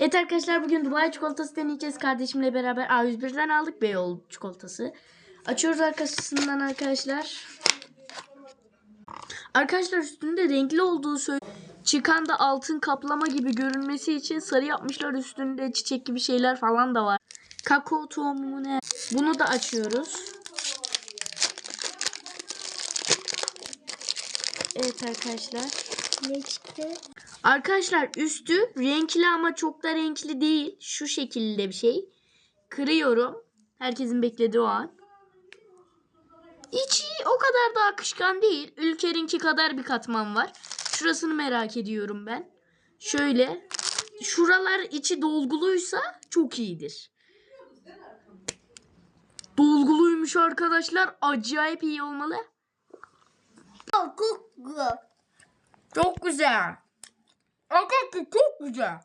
Evet arkadaşlar bugün Dubai çikolatası deneyeceğiz. Kardeşimle beraber A101'den aldık Beyoğlu çikolatası. Açıyoruz arkasından arkadaşlar. Arkadaşlar üstünde renkli olduğu söyle. Çıkan da altın kaplama gibi görünmesi için sarı yapmışlar. Üstünde çiçek gibi şeyler falan da var. Kakao tohumu mu ne? Bunu da açıyoruz. Evet arkadaşlar. Ne? Arkadaşlar üstü renkli ama çok da renkli değil. Şu şekilde bir şey. Kırıyorum. Herkesin beklediği o an. İçi o kadar da akışkan değil. Ülker'inki kadar bir katman var. Şurasını merak ediyorum ben. Şöyle. Şuralar içi dolguluysa çok iyidir. Dolguluymuş arkadaşlar. Acayip iyi olmalı. Güzel. Çok güzel. Arkadaşlar çok güzel.